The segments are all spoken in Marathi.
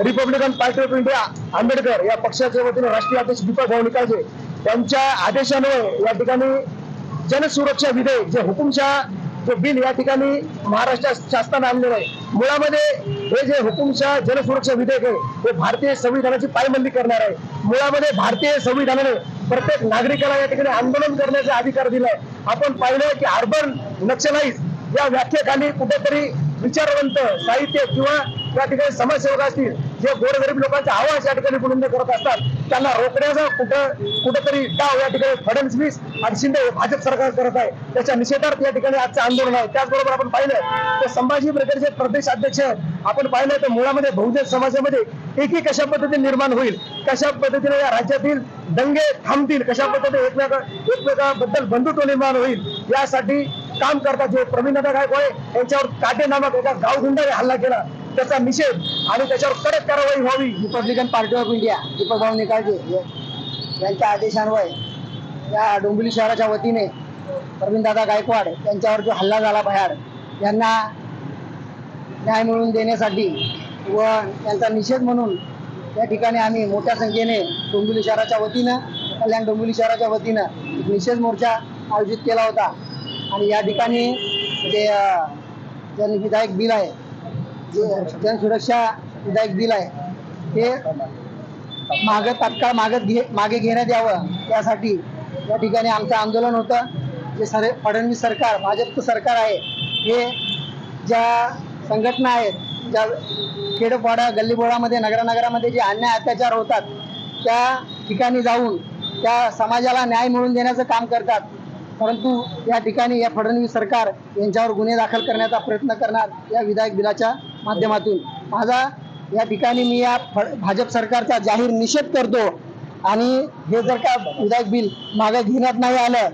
Republican Party of India Ambedkar या पक्षाच्या वतीने राष्ट्रीय अध्यक्ष दीपक भाऊ निकाळजे त्यांच्या आदेशामुळे या ठिकाणी जनसुरक्षा विधेयक जे हुकुमशहा जो बिल या ठिकाणी महाराष्ट्र शासनाने आणलेलं आहे. मुळामध्ये हे जे हुकुमशहा जनसुरक्षा विधेयक आहे हे भारतीय संविधानाची पायमल्ली करणार आहे. मुळामध्ये भारतीय संविधानाने प्रत्येक नागरिकाला या ठिकाणी आंदोलन करण्याचा अधिकार दिलाय. आपण पाहिलं की अर्बन नक्षलाईज या व्याख्येखाली कुठेतरी विचारवंत साहित्य किंवा या ठिकाणी समाजसेवक असतील जे गोरगरीब लोकांच्या आवाज या ठिकाणी बुलंद करत असतात त्यांना रोखण्याचा कुठं कुठंतरी डाव या ठिकाणी फडणवीस आणि शिंदे भाजप सरकार करत आहे. त्याच्या निषेधार्थ या ठिकाणी आजचं आंदोलन आहे. त्याचबरोबर आपण पाहिलं तर संभाजी ब्रिगेडचे प्रदेश अध्यक्ष आपण पाहिलं तर मुळामध्ये बहुजन समाजामध्ये एकी कशा पद्धतीने निर्माण होईल कशा पद्धतीने या राज्यातील दंगे थांबतील कशा पद्धतीने एकमेका एकमेकाबद्दल बंधुत्व निर्माण होईल यासाठी काम करतात जे प्रवीणदादा गायकवाड यांच्यावर काटे नामक एका गावगुंडाने हल्ला केला. त्याचा निषेध आणि त्याच्यावर कडक कारवाई व्हावी. Republican Party of India Deepak Bhau Nikalje यांच्या आदेशान्वये या डोंबिवली शहराच्या वतीने प्रवीणदादा गायकवाड यांच्यावर जो हल्ला झाला बाहेर यांना न्याय मिळवून देण्यासाठी व त्यांचा निषेध म्हणून या ठिकाणी आम्ही मोठ्या संख्येने डोंबिवली शहराच्या वतीनं कल्याण डोंबिवली शहराच्या वतीनं निषेध मोर्चा आयोजित केला होता. आणि या ठिकाणी जे अं, जन विधायक बिल आहे जे जनसुरक्षा विधायक बिल आहे ते मागं तात्काळ मागत घे मागे घेण्यात यावं. यासाठी या ठिकाणी आमचं आंदोलन होतं. जे सर फडणवीस सरकार भाजपचं सरकार आहे हे ज्या संघटना आहेत ज्या खेडोपाडा गल्लीबोळामध्ये नगरानगरामध्ये जे अन्याय अत्याचार होतात त्या ठिकाणी जाऊन त्या समाजाला न्याय मिळवून देण्याचं काम करतात. परंतु या ठिकाणी या फडणवीस सरकार यांच्यावर गुन्हे दाखल करण्याचा प्रयत्न करणार या विधायक बिलाच्या माध्यमातून. माझा या ठिकाणी मी या भाजप सरकारचा जाहीर निषेध करतो आणि हे जर का विधायक बिल मागे घेण्यात नाही आलं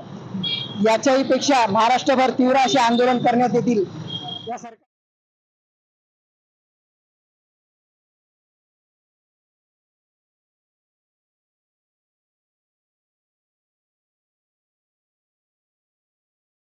याच्याही पेक्षा महाराष्ट्रभर तीव्र असे आंदोलन करण्यात येतील. या सरकार